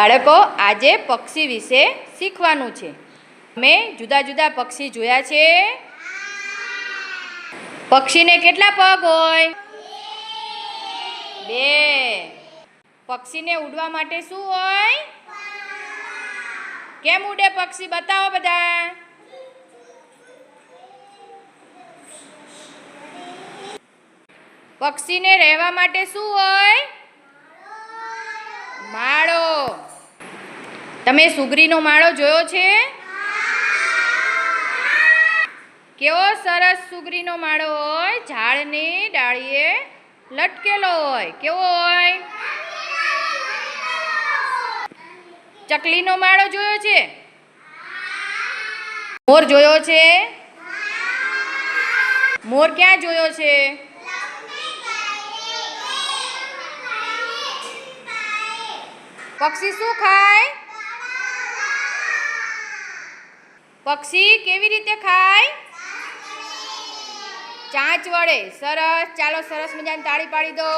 બાળકો, આજે પક્ષી વિશે શીખવાનું છે. મેં જુદા જુદા પક્ષી જોયા છે. પક્ષીને કેટલા પગ હોય? બે. પક્ષીને ઉડવા માટે શું હોય? કેમ ઉડે પક્ષી? બતાવો બધા. પક્ષીને રહેવા માટે શું હોય માળો તમે સુગરીનો માળો જોયો છે? કેવો સરસ સુગરીનો માળો હોય? ઝાડની ડાળીએ લટકેલો હોય. કેવો હોય? ચકલીનો માળો જોયો છે? મોર જોયો છે? મોર ક્યાં જોયો છે? પક્ષી શું ખાય? પક્ષી કેવી રીતે ખાય? ચાંચ વડે. સરસ. ચાલો સરસ મજાની તાળી પાડી દો.